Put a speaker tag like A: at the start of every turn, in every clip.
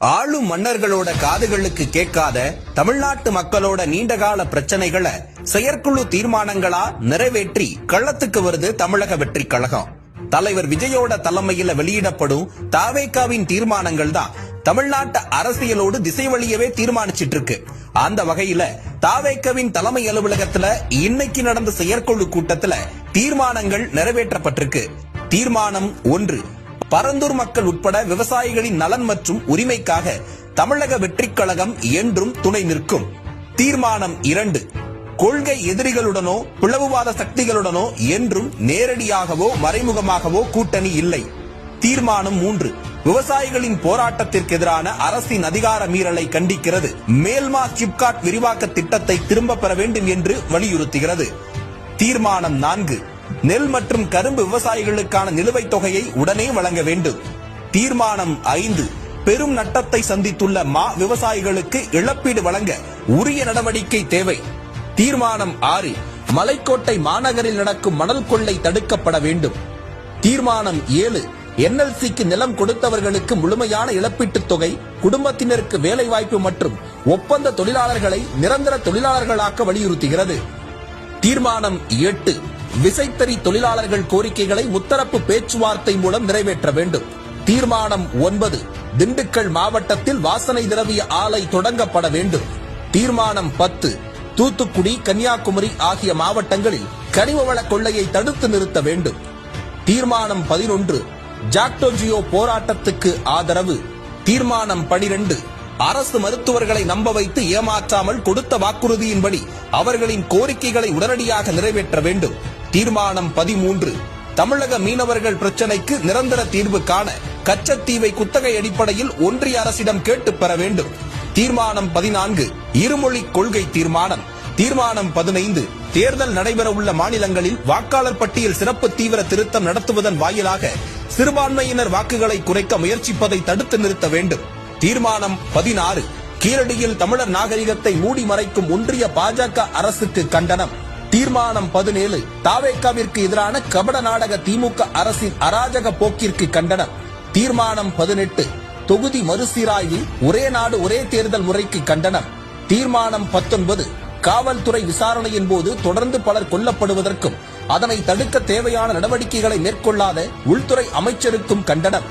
A: ஆளும் மன்னர்களோட காதுகளுக்கு கேட்காத தமிழ்நாட்டு மக்களோட நீண்டகால பிரச்சனைகளை செயற்குழு தீர்மானங்களா நிறைவேற்றி கள்ளத்துக்கு வருது தமிழக வெற்றி கழகம். தலைவர் விஜயோட தலைமையில வெளியிடப்படும் தாவேக்காவின் தீர்மானங்கள் தான் தமிழ்நாட்டு அரசியலோடு திசை வழியவே தீர்மானிச்சிட்டு இருக்கு அந்த வகையில தாவேக்கவின் தலைமை அலுவலகத்துல இன்னைக்கு நடந்த செயற்குழு கூட்டத்துல தீர்மானங்கள் நிறைவேற்றப்பட்டிருக்கு. தீர்மானம் ஒன்று பரந்தூர் மக்கள் உட்பட விவசாயிகளின் நலன் மற்றும் உரிமைக்காக தமிழக வெற்றிக் கழகம் என்றும் துணை நிற்கும். தீர்மானம் இரண்டு. கொள்கை எதிரிகளுடனோ பிளவுவாத சக்திகளுடனோ என்றும் நேரடியாகவோ மறைமுகமாகவோ கூட்டணி இல்லை. தீர்மானம் மூன்று. விவசாயிகளின் போராட்டத்திற்கு எதிரான அரசின் அதிகார மீறலை கண்டிக்கிறது. மேல்மா சிப்காட் விரிவாக்க திட்டத்தை திரும்ப பெற வேண்டும் என்று வலியுறுத்துகிறது. தீர்மானம் நான்கு. நெல் மற்றும் கரும்பு விவசாயிகளுக்கான நிலுவைத் தொகையை உடனே வழங்க வேண்டும். தீர்மானம் ஐந்து. பெரும் நட்டத்தை சந்தித்துள்ள மா விவசாயிகளுக்கு இழப்பீடு வழங்க உரிய நடவடிக்கை தேவை. தீர்மானம் ஆறு. மலைக்கோட்டை மாநகரில் நடக்கும் மணல் கொள்ளை தடுக்கப்பட வேண்டும். தீர்மானம் ஏழு. என்எல்சிக்கு நிலம் கொடுத்தவர்களுக்கு முழுமையான இழப்பீட்டுத் தொகை குடும்பத்தினருக்கு வேலைவாய்ப்பு மற்றும் ஒப்பந்த தொழிலாளர்களை நிரந்தர தொழிலாளர்களாக்க வலியுறுத்துகிறது. தீர்மானம் எட்டு. விசைத்தறி தொழிலாளர்கள் கோரிக்கைகளை முத்தரப்பு பேச்சுவார்த்தை மூலம் நிறைவேற்ற வேண்டும். தீர்மானம் ஒன்பது. திண்டுக்கல் மாவட்டத்தில் வாசனை திரவிய ஆலை தொடங்கப்பட வேண்டும். தீர்மானம் பத்து. தூத்துக்குடி கன்னியாகுமரி ஆகிய மாவட்டங்களில் கனிம வள கொள்ளையை தடுத்து நிறுத்த வேண்டும். தீர்மானம் பதினொன்று. ஜாக்டோஜியோ போராட்டத்துக்கு ஆதரவு. தீர்மானம் பனிரெண்டு. அரசு மருத்துவர்களை நம்ப வைத்து ஏமாற்றாமல் கொடுத்த வாக்குறுதியின்படி அவர்களின் கோரிக்கைகளை உடனடியாக நிறைவேற்ற வேண்டும். தீர்மானம் பதிமூன்று. தமிழக மீனவர்கள் பிரச்சனைக்கு நிரந்தர தீர்வு காண கச்சத்தீவை குத்தகை அடிப்படையில் ஒன்றிய அரசிடம் கேட்டு பெற வேண்டும். தீர்மானம் பதினான்கு. இருமொழி கொள்கை தீர்மானம். தீர்மானம் பதினைந்து. தேர்தல் நடைபெறவுள்ள மாநிலங்களில் வாக்காளர் பட்டியல் சிறப்பு தீவிர திருத்தம் நடத்துவதன் வாயிலாக சிறுபான்மையினர் வாக்குகளை குறைக்க முயற்சிப்பதை தடுத்து நிறுத்த வேண்டும். தீர்மானம் பதினாறு. கீழடியில் தமிழர் நாகரிகத்தை மூடி மறைக்கும் ஒன்றிய பாஜக அரசுக்கு கண்டனம். தீர்மானம் பதினேழு. தாவேக்காவிற்கு எதிரான கபட நாடக திமுக அரசின் அராஜக போக்கிற்கு கண்டனம். தீர்மானம் பதினெட்டு. தொகுதி மறுசீராய்வில் ஒரே நாடு ஒரே தேர்தல் முறைக்கு கண்டனம். தீர்மானம் பத்தொன்பது. காவல்துறை விசாரணையின் போது தொடர்ந்து பலர் கொல்லப்படுவதற்கும் அதனை தடுக்க தேவையான நடவடிக்கைகளை மேற்கொள்ளாத உள்துறை அமைச்சருக்கும் கண்டனம்.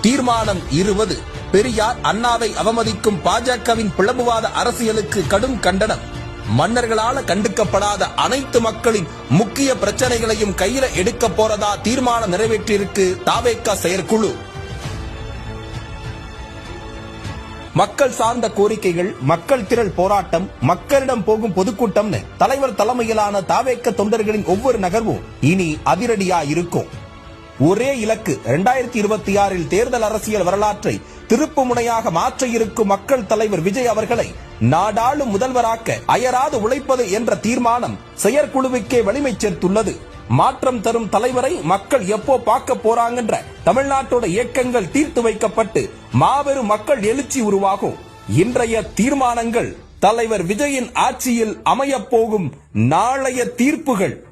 A: தீர்மானம் இருபது. பெரியார் அண்ணாவை அவமதிக்கும் பாஜகவின் பிளம்புவாத அரசியலுக்கு கடும் கண்டனம். மன்னர்களால கண்டுக்கப்படாத அனைத்து மக்களின் முக்கிய பிரச்சனைகளையும் கையில எடுக்க போறதா தீர்மானம் நிறைவேற்றியிருக்கு தாவேக்கா செயற்குழு. மக்கள் சார்ந்த கோரிக்கைகள் மக்கள் திரள் போராட்டம் மக்களிடம் போகும் பொதுக்கூட்டம்னு தலைவர் தலைமையிலான தாவேக்க தொண்டர்களின் ஒவ்வொரு நகர்வும் இனி அதிரடியா இருக்கும். ஒரே இலக்கு இரண்டாயிரத்தி இருபத்தி ஆறில் தேர்தல் அரசியல் வரலாற்றை திருப்பு முனையாக மாற்ற இருக்கும் மக்கள் தலைவர் விஜய் அவர்களை நாடாளும் முதல்வராக்க அயராது உழைப்பது என்ற தீர்மானம் செயற்குழுவுக்கே வலிமை சேர்த்துள்ளது. மாற்றம் தரும் தலைவரை மக்கள் எப்போ பார்க்க போறாங்கன்ற தமிழ்நாட்டோட இயக்கங்கள் தீர்த்து வைக்கப்பட்டு மாபெரும் மக்கள் எழுச்சி உருவாகும். இன்றைய தீர்மானங்கள் தலைவர் விஜயின் ஆட்சியில் அமையப் போகும் நாளைய தீர்ப்புகள்.